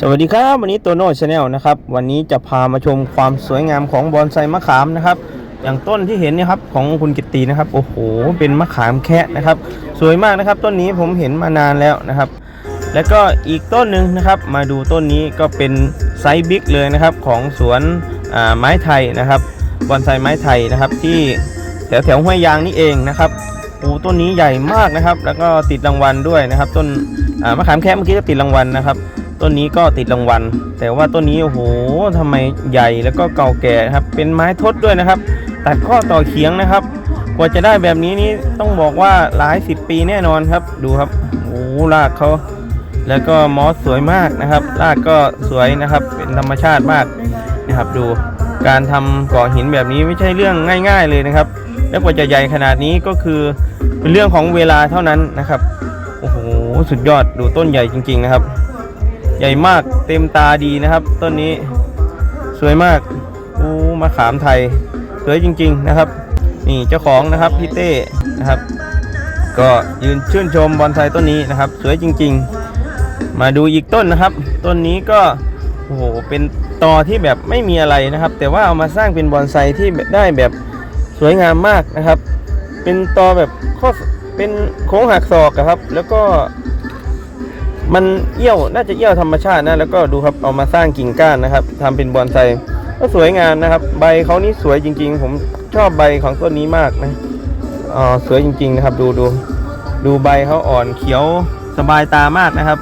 สวัสดีครับ วันนี้โตโน่ชาแนลนะครับ วันนี้จะพามาชมความสวยงามของบอนไซมะขามนะครับ อย่างต้นที่เห็นนี่ครับของคุณกิตตินะครับ โอ้โห เป็นมะขามแคะนะครับ สวยมากนะครับ ต้นนี้ผมเห็นมานานแล้วนะครับ แล้วก็อีกต้นหนึ่งนะครับ มาดูต้นนี้ก็เป็นไซส์บิ๊กเลยนะครับ ของสวนไม้ไทยนะครับบอนไซไม้ไทยนะครับ ที่แถวแถวห้วยยางนี่เองนะครับโอ้ต้นนี้ใหญ่มากนะครับ แล้วก็ติดรางวัลด้วยนะครับ ต้นมะขามแคะเมื่อกี้ก็ติดรางวัลนะครับ ต้นนี้ก็ติดรางวัล แต่ว่าต้นนี้โอ้โหทำไมใหญ่แล้วก็เก่าแก่ครับ เป็นไม้ทดด้วยนะครับ ตัดข้อต่อเขียงนะครับ กว่าจะได้แบบนี้นี่ต้องบอกว่าหลายสิบปีแน่นอนครับ ดูครับโอ้โหรากเขาแล้วก็มอสสวยมากนะครับ รากก็สวยนะครับ เป็นธรรมชาติมากนะครับ ดูการทำก่อหินแบบนี้ไม่ใช่เรื่องง่าย ๆเลยนะครับ แล้วกว่าจะใหญ่ขนาดนี้ก็คือเป็นเรื่องของเวลาเท่านั้นนะครับโอ้โหสุดยอดดูต้นใหญ่จริง ๆนะครับ ใหญ่มากเต็มตาดีนะครับ ต้นนี้สวยมากอู้มะขามไทย สวยจริง ๆนะครับ นี่เจ้าของนะครับพี่เต้นะครับ ก็ยืนชื่นชมบอนไซต้นนี้นะครับ สวยจริง ๆ มาดูอีกต้นนะครับ ต้นนี้ก็โอ้โหเป็นตอที่แบบไม่มีอะไรนะครับ แต่ว่าเอามาสร้างเป็นบอนไซที่ได้แบบสวยงามมากนะครับ เป็นตอแบบข้อเป็นโค้งหักศอกครับ แล้วก็ มันเอี้ยวน่าจะเอี้ยวธรรมชาตินะแล้วก็ดูครับเอามาสร้างกิ่งก้านนะครับทำเป็นบอนไซก็สวยงามนะครับ ใบเขานี่สวยจริง ๆ ผมชอบใบของต้นนี้มากนะอ๋อสวยจริง ๆ นะครับ ดูดูดูใบเขาอ่อนเขียวสบายตามากนะครับ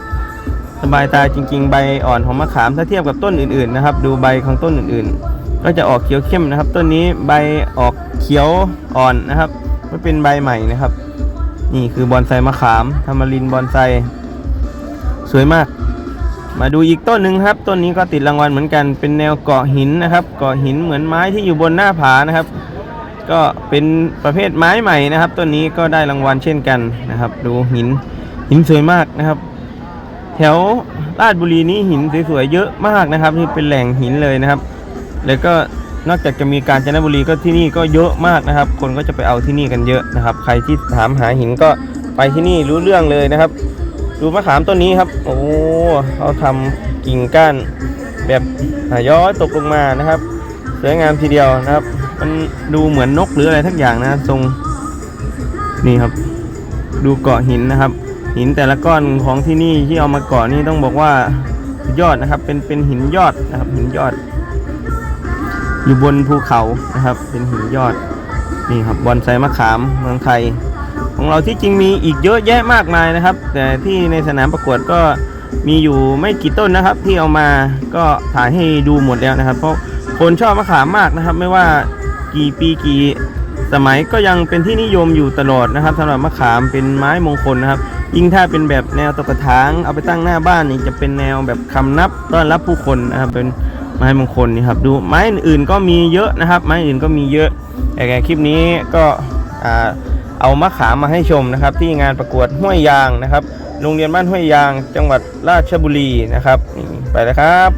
สบายตาจริง ๆ ใบอ่อนของมะขามถ้าเทียบกับต้นอื่นๆนะครับ ดูใบของต้นอื่นๆ ก็จะออกเขียวเข้มนะครับ ต้นนี้ใบออกเขียวอ่อนนะครับไม่เป็นใบใหม่นะครับ นี่คือบอนไซมะขามทามารินบอนไซ สวยมาก มาดูอีกต้นหนึ่งครับ ต้นนี้ก็ติดรางวัลเหมือนกัน เป็นแนวเกาะหินนะครับเกาะหินเหมือนไม้ที่อยู่บนหน้าผานะครับ ก็เป็นประเภทไม้ใหม่นะครับ ต้นนี้ก็ได้รางวัลเช่นกันนะครับ ดูหินหินสวยมากนะครับ แถวราชบุรีนี้หินสวยๆเยอะมากนะครับนี่เป็นแหล่งหินเลยนะครับ แล้วก็นอกจากจะมีกาญจนบุรีก็ที่นี่ก็เยอะมากนะครับ คนก็จะไปเอาที่นี่กันเยอะนะครับ ใครที่ถามหาหินก็ไปที่นี่รู้เรื่องเลยนะครับ ดูมะขามต้นนี้ครับ โอ้เขาทำกิ่งก้านแบบย้อยตกลงมานะครับสวยงามทีเดียวนะครับ มันดูเหมือนนกหรืออะไรทักอย่างนะทรงนี่ครับ ดูเกาะหินนะครับ หินแต่ละก้อนของที่นี่ที่เอามาเกาะนี่ต้องบอกว่ายอดนะครับ เป็นเป็นหินยอดนะครับ หินยอด อยู่บนภูเขานะครับ เป็นหินยอดนี่ครับบอนไซมะขามเมืองไทย ของเราที่จริงมีอีกเยอะแยะมากมายนะครับ แต่ที่ในสนามประกวดก็มีอยู่ไม่กี่ต้นนะครับ ที่เอามาก็ถ่ายให้ดูหมดแล้วนะครับ เพราะคนชอบมะขามมากนะครับ ไม่ว่ากี่ปีกี่สมัยก็ยังเป็นที่นิยมอยู่ตลอดนะครับสำหรับมะขามเป็นไม้มงคลนะครับ ยิ่งถ้าเป็นแบบแนวตกกระถางเอาไปตั้งหน้าบ้านนี่จะเป็นแนวแบบคำนับต้อนรับผู้คนนะครับ เป็นไม้มงคลนี่ครับดูไม้อื่นก็มีเยอะนะครับ ไม้อื่นก็มีเยอะแต่คลิปนี้ก็อ่า เอามะขามมาให้ชมนะครับ ที่งานประกวดห้วยยางนะครับ โรงเรียนบ้านห้วยยาง จังหวัดราชบุรีนะครับ ไปแล้วครับ